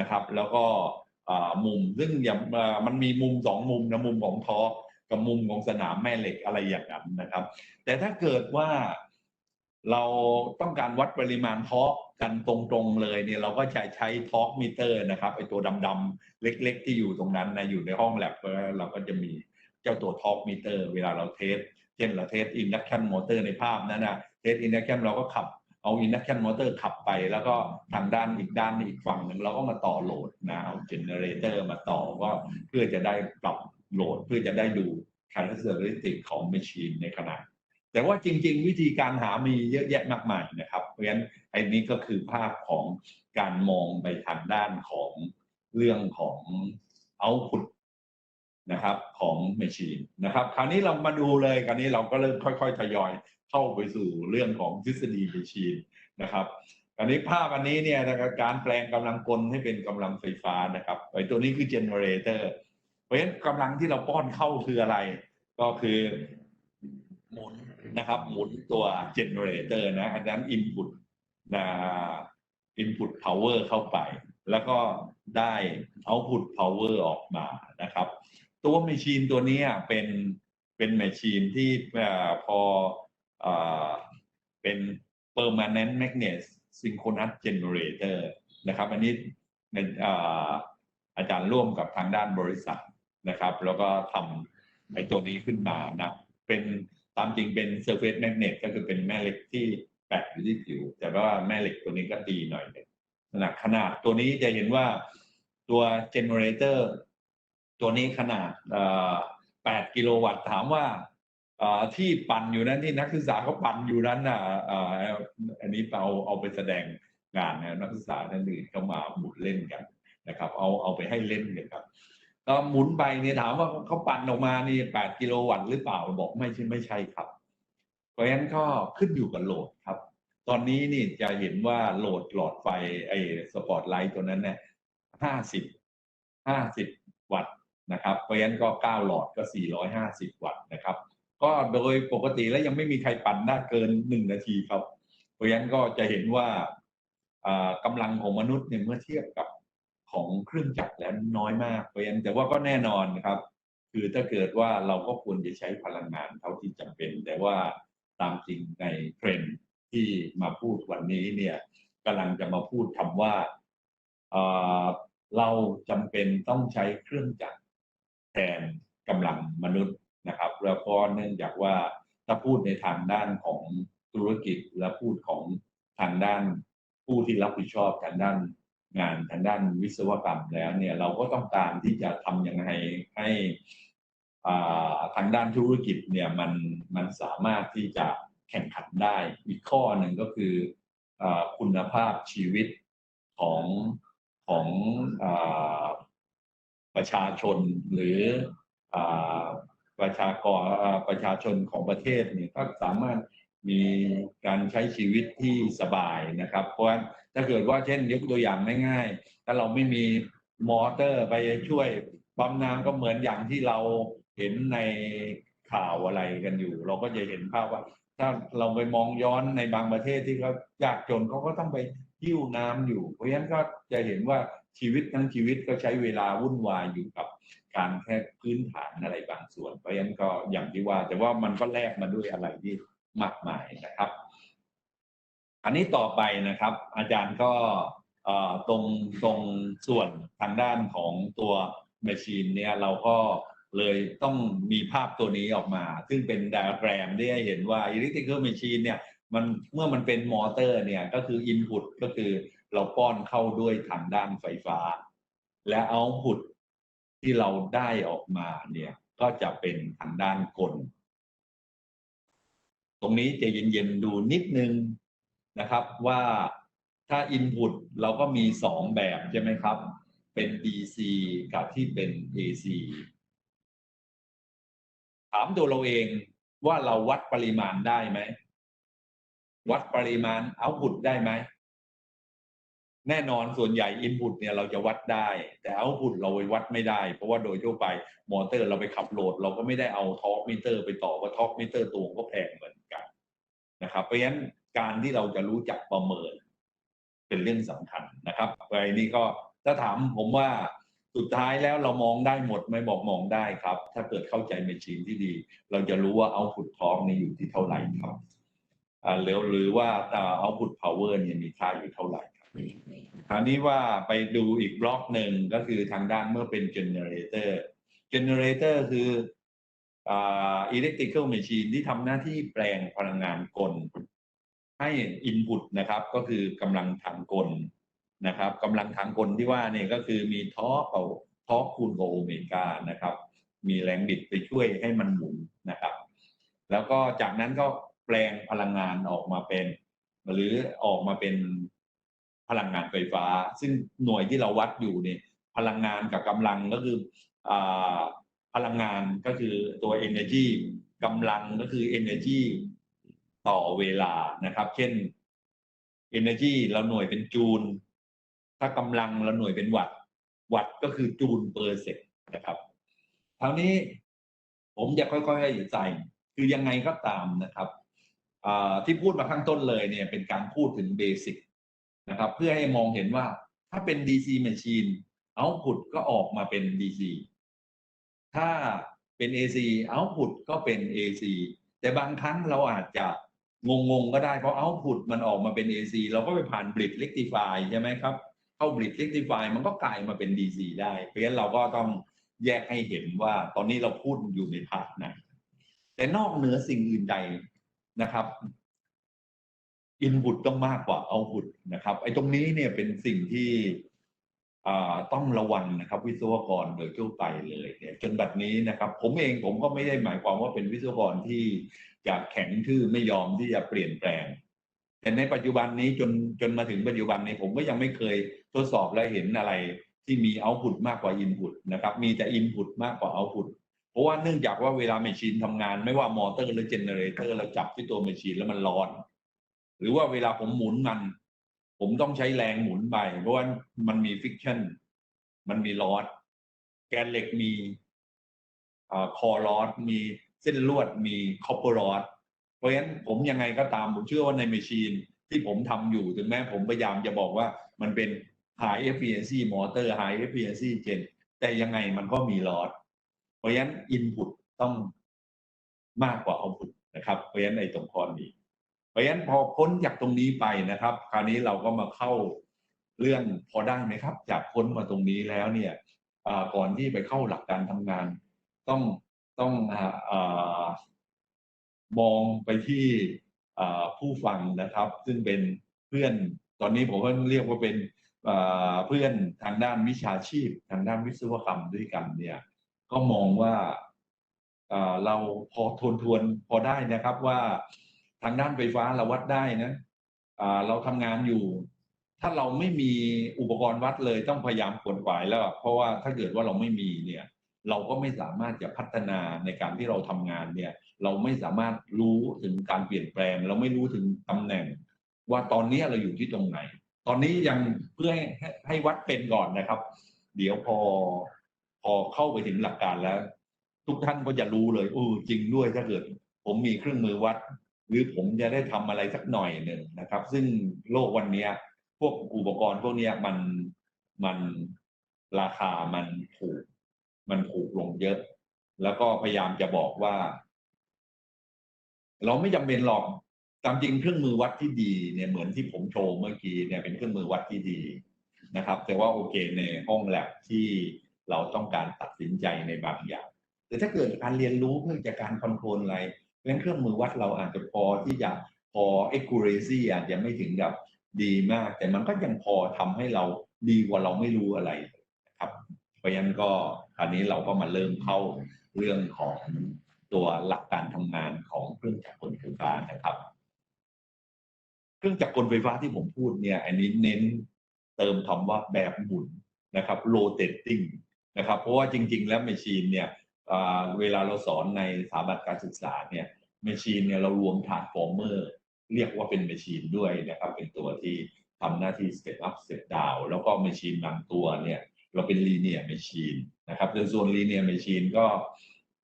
นะครับ แล้วก็มุมซึ่งอย่างมันมีมุมสองมุมนะมุมของทอกับมุมของสนามแม่เหล็กอะไรอย่างนั้นนะครับ แต่ถ้าเกิดว่าเราต้องการวัดปริมาณทอกกันตรงๆเลยเนี่ยเราก็จะใช้ทอร์กมิเตอร์นะครับไอตัวดำๆเล็ก ๆ ที่อยู่ตรงนั้นนะอยู่ในห้องแลบเราก็จะมีเจ้าตัวทอร์กมิเตอร์เวลาเราเทสเช่นเราเทสอินดักชันมอเตอร์ในภาพนั้นนะเทสอินดักชันเราก็ขับ เอาอินดักชันมอเตอร์ขับไป แล้วก็ทางด้านอีกด้านอีกฝั่งหนึ่งเราก็มาต่อโหลดนะเอาเจเนเรเตอร์มาต่อก็เพื่อจะได้ปรับโหลดเพื่อจะได้ดู characteristic ของ machine ในขณะ แต่ว่าจริง ๆ วิธีการหามีเยอะแยะมากมายนะครับ เพราะฉะนั้นไอ้นี้ก็คือภาพของการมองไปทางด้านของเรื่องของ output นะครับของ machine นะครับ คราวนี้เรามาดูเลยคราวนี้เราก็เริ่มค่อย ๆ ทยอย เข้าไปสู่เรื่องของทฤษฎี machine นะครับอันนี้ภาพอันนี้เนี่ยการแปลงกำลังกลให้เป็นกำลังไฟฟ้านะครับไอ้ตัวนี้คือ generator เพราะฉะนั้นกำลังที่เราป้อนเข้าคืออะไร ก็คือหมุนนะครับ หมุนตัว generator นะอันนั้น input นะ input power เข้าไป แล้วก็ได้ output power ออกมานะครับ ตัวแมชชีนตัวนี้เป็นเป็นแมชชีนที่พอ เป็น permanent magnet synchronous generator นะครับ อันนี้อาจารย์ร่วมกับทางด้านบริษัทนะครับ แล้วก็ทำไอ้ตัวนี้ขึ้นมานะ เป็นตามจริงเป็น surface magnet ก็คือเป็นแม่เหล็กที่แปะอยู่ที่ผิว แต่ว่าแม่เหล็กตัวนี้ก็ตีหน่อยนึงขนาดขนาดตัวนี้จะเห็นว่าตัว generator ตัวนี้ขนาด 8 กิโลวัตต์ถามว่า ที่ปั่นอยู่นั้นที่นักศึกษาเขาปั่นอยู่นั้นอะอันนี้เอาเอาไปแสดงงานนะนักศึกษาท่านอื่นเข้ามาหมุนเล่นกันนะครับ เอาเอาไปให้เล่นกันครับก็หมุนไปเนี่ยถามว่าเขาปั่นออกมานี่แปดกิโลวัตต์หรือเปล่าบอกไม่ใช่ไม่ใช่ครับ เพราะฉะนั้นก็ขึ้นอยู่กับโหลดครับ ตอนนี้นี่จะเห็นว่าโหลดหลอดไฟไอ้สปอตไลท์ตัวนั้นเนี่ยห้าสิบห้าสิบวัตต์นะครับ เพราะฉะนั้นก็เก้าหลอดก็สี่ร้อยห้าสิบวัตต์นะครับ ก็โดยปกติแล้วยังไม่มีใครปั่นได้เกินหนึ่งนาทีครับ เพราะฉะนั้นก็จะเห็นว่ากำลังของมนุษย์เนี่ยเมื่อเทียบกับของเครื่องจักรแล้วน้อยมาก เพราะฉะนั้นแต่ว่าก็แน่นอนครับ คือถ้าเกิดว่าเราก็ควรจะใช้พลังงานเท่าที่จำเป็น แต่ว่าตามจริงในเทรนที่มาพูดวันนี้เนี่ยกำลังจะมาพูดคำว่าเราจำเป็นต้องใช้เครื่องจักรแทนกำลังมนุษย์ นะครับแล้วก็เนื่องจากว่าถ้าพูดในทางด้านของธุรกิจและพูดของทางด้านผู้ที่รับผิดชอบทางด้านงานทางด้านวิศวกรรมแล้วเนี่ยเราก็ต้องการที่จะทำยังไงให้ทางด้านธุรกิจเนี่ยมันมันสามารถที่จะแข่งขันได้อีกข้อหนึ่งก็คืออคุณภาพชีวิตของของอประชาชนหรืออ ประชากรประชาชนของประเทศเนี่ยก็สามารถมีการใช้ชีวิตที่สบายนะครับ เพราะถ้าเกิดว่าเช่นยกตัวอย่างง่ายๆถ้าเราไม่มีมอเตอร์ไปช่วยปั๊มน้ำก็เหมือนอย่างที่เราเห็นในข่าวอะไรกันอยู่ เราก็จะเห็นภาพว่า ถ้าเราไปมองย้อนในบางประเทศที่เขายากจนเขาก็ต้องไปหิ้วน้ำอยู่ เพราะฉะนั้นก็จะเห็นว่าชีวิตทั้งชีวิตก็ใช้เวลาวุ่นวายอยู่กับ การแค่พื้นฐานอะไรบางส่วน เพราะฉะนั้นก็อย่างที่ว่า แต่ว่ามันก็แลกมาด้วยอะไรที่มากมายนะครับ อันนี้ต่อไปนะครับ อาจารย์ก็ตรงตรงส่วนทางด้านของตัวแมชชีนเนี่ยเราก็เลยต้องมีภาพตัวนี้ออกมา ซึ่งเป็นไดอะแกรมที่เห็นว่า electrical machine เนี่ยมันเมื่อมันเป็นมอเตอร์เนี่ยก็คือ input ก็คือเราป้อนเข้าด้วยทางด้านไฟฟ้า และ output ที่เราได้ออกมาเนี่ยก็จะเป็นทางด้านกล ตรงนี้จะเย็นๆดูนิดนึงนะครับว่าถ้า Input เราก็มีสองแบบใช่ไหมครับ เป็น DC กับที่เป็น AC ถามตัวเราเองว่าเราวัดปริมาณได้ไหม วัดปริมาณ Output ได้ไหม แน่นอนส่วนใหญ่ Input เนี่ยเราจะวัดได้ แต่ Output เราไปวัดไม่ได้ เพราะว่าโดยทั่วไปมอเตอร์เราไปขับโหลด เราก็ไม่ได้เอาท็อปมิเตอร์ไปต่อเพราท็อปมิเตอร์ตัวก็แพงเหมือนกันนะครับเพราะฉะนั้นการที่เราจะรู้จักประเมิน เป็นเรื่องสำคัญนะครับไปนี้ก็ถ้าถามผมว่าสุดท้ายแล้วเรามองได้หมดไหมบอกมองได้ครับ ถ้าเกิดเข้าใจแมชชีนที่ดี เราจะรู้ว่าเอาพุทท้องนี่อยู่ที่เท่าไหร่ครับอ่าหรือหรือว่าเอาพุทพาวเวอร์เนี่ยมีค่าอยู่เท่าไหร่ คราวนี้ว่าไปดูอีกบล็อกหนึ่งก็คือทางด้านเมื่อเป็นเจเนเรเตอร์เจเนเรเตอร์คืออิเล็กทริคอลแมชชีนที่ทำหน้าที่แปลงพลังงานกล ให้อินพุตนะครับก็คือกำลังทางกลนะครับกำลังทางกลที่ว่าเนี่ยก็คือมีทอร์กเอาทอคูณกับโอเมก้านะครับ มีแรงบิดไปช่วยให้มันหมุนนะครับ แล้วก็จากนั้นก็แปลงพลังงานออกมาเป็น หรือออกมาเป็น พลังงานไฟฟ้า ซึ่งหน่วยที่เราวัดอยู่เนี่ยพลังงานกับกำลังก็คืออพลังงานก็คือตัว energy กำลังก็คือ energy ต่อเวลานะครับ เช่น energy เราหน่วยเป็นจูล ถ้ากำลังเราหน่วยเป็นวัตวัตก็คือจูลเปอร์เซกนะครับคราวนี้ผมจะค่อยๆใส่คือยังไงก็ตามนะครับที่พูดมาข้างต้นเลยเนี่ยเป็นการพูดถึงเบสิก นะครับ เพื่อให้มองเห็นว่าถ้าเป็น DC Machine Output ก็ออกมาเป็น DC ถ้าเป็น AC Output ก็เป็น AC แต่บางครั้งเราอาจจะงงๆก็ได้เพราะ Output มันออกมาเป็น AC เราก็ไปผ่าน Bridge Rectify ใช่ไหมครับ เข้า Bridge Rectify มันก็กลายมาเป็น DC ได้ เพราะฉะนั้นเราก็ต้องแยกให้เห็นว่าตอนนี้เราพูดอยู่ในพาร์ทไหนแต่นอกเหนือสิ่งอื่นใดนะครับ อินพุตต้องมากกว่าเอาพุตนะครับไอ้ตรงนี้เนี่ยเป็นสิ่งที่ต้องระวังนะครับ วิศวกรโดยทั่วไปเลยเนี่ยจนบัดนี้นะครับ ผมเองผมก็ไม่ได้หมายความว่าเป็นวิศวกรที่จะแข็งทื่อไม่ยอมที่จะเปลี่ยนแปลง แต่ในปัจจุบันนี้จนจนมาถึงปัจจุบันนี้ผมก็ยังไม่เคยทดสอบและเห็นอะไรที่มีเอาพุตมากกว่าอินพุตนะครับ มีแต่อินพุตมากกว่าเอาพุตเพราะว่าเนื่องจากว่าเวลาแมชชีนทำงาน ไม่ว่ามอเตอร์หรือเจเนเรเตอร์เราจับที่ตัวแมชชีนแล้วมันร้อน หรือว่าเวลาผมหมุนมัน ผมต้องใช้แรงหมุนไปเพราะว่ามันมีฟิกชันมันมีลอสแกนเหล็กมีคอลอสมีเส้นลวดมีคอปเปอร์ลอสเพราะฉะนั้นผมยังไงก็ตามผมเชื่อว่าในมชชีนที่ผมทำอยู่ถึงแม้ผมพยายามจะบอกว่ามันเป็น high efficiency motor high efficiency gen แต่ยังไงมันก็มีลอสเพราะฉะนั้น input ต้องมากกว่า output นะครับ เพราะฉะนั้นในตรงข้อนี้ ราะฉะนั้นพอพ้นจากตรงนี้ไปนะครับ คราวนี้เราก็มาเข้าเรื่องพอได้ไหมครับ จากพ้นมาตรงนี้แล้วเนี่ยก่อนที่ไปเข้าหลักการทำงาน ต้องต้องอมองไปที่ผู้ฟังนะครับ ซึ่งเป็นเพื่อนตอนนี้ผมก็เรียกว่าเป็นเพื่อนทางด้านวิชาชีพ ทางด้านวิศวกรรมด้วยกันเนี่ย ก็มองว่าเราพอทวนทวนพอได้นะครับว่า ทางด้านไฟฟ้าเราวัดได้นะเราทำงานอยู่ ถ้าเราไม่มีอุปกรณ์วัดเลยต้องพยายามขวนขวายแล้ว เพราะว่าถ้าเกิดว่าเราไม่มีเนี่ย เราก็ไม่สามารถจะพัฒนาในการที่เราทำงานเนี่ย เราไม่สามารถรู้ถึงการเปลี่ยนแปลง เราไม่รู้ถึงตำแหน่ง ว่าตอนนี้เราอยู่ที่ตรงไหน ตอนนี้ยังเพื่อให้ให้วัดเป็นก่อนนะครับ เดี๋ยวพอพอเข้าไปถึงหลักการแล้ว ทุกท่านก็จะรู้เลยโอ้จริงด้วยถ้าเกิด ผมมีเครื่องมือวัด หรือผมจะได้ทำอะไรสักหน่อยหนึ่งนะครับ ซึ่งโลกวันนี้พวกอุปกรณ์พวกนี้มันมันราคามันถูก มันถูกลงเยอะ แล้วก็พยายามจะบอกว่า เราไม่จำเป็นหรอกตามจริงเครื่องมือวัดที่ดีเนี่ยเหมือนที่ผมโชว์เมื่อกี้เนี่ยเป็นเครื่องมือวัดที่ดีนะครับ แต่ว่าโอเคในห้องแลบที่เราต้องการตัดสินใจในบางอย่าง แต่ถ้าเกิดการเรียนรู้เพื่อจากการคอนโทรลอะไร เพราะเครื่องมือวัดเราอาจจะพอที่จะพอ accuracy อาจจะไม่ถึงกับดีมาก แต่มันก็ยังพอทำให้เราดีกว่าเราไม่รู้อะไรนะครับ เพราะฉะนั้นก็คราวนี้เราก็มาเริ่มเข้าเรื่องของตัวหลักการทำงานของเครื่องจักรกลไฟฟ้านะครับ เครื่องจักรกลไฟฟ้าที่ผมพูดเนี่ย อันนี้เน้นเติมคำว่าแบบหมุนนะครับ rotating นะครับ เพราะว่าจริง ๆ แล้วแมชชีนเนี่ย เวลาเราสอนในสถาบันการศึกษาเนี่ยแมชชีนเนี่ยเรารวมฐานฟอร์เมอร์เรียกว่าเป็นแมชชีนด้วยนะครับ เป็นตัวที่ทำหน้าที่ step up step down แล้วก็แมชชีนบางตัวเนี่ยเราเป็น linear machine นะครับในส่วน linear machine ก็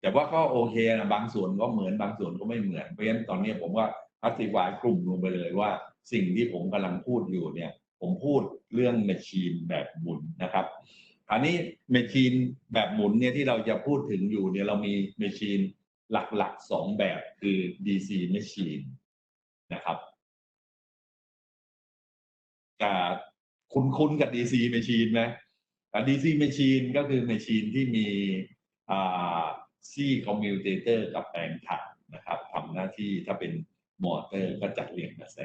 แต่ว่าก็โอเคนะบางส่วนก็เหมือนบางส่วนก็ไม่เหมือน เพราะฉะนั้นตอนนี้ผมว่าอธิบายกลุ่มลงไปเลยว่า สิ่งที่ผมกำลังพูดอยู่เนี่ย ผมพูดเรื่องแมชชีนแบบหมุนนะครับ อันนี้แมชชีนแบบหมุนเนี่ยที่เราจะพูดถึงอยู่เนี่ยเรามีแมชชีนหลักๆสองแบบคือ DC machine นะครับกับคุ้นคุ้นๆกับ DC machine ไหมอ่า DC machine ก็คือ machine ที่มีซี่คอมมิวเตอร์กับแปลงถ่านนะครับทำหน้าที่ถ้าเป็นมอเตอร์ก็จัดเรียงกระแส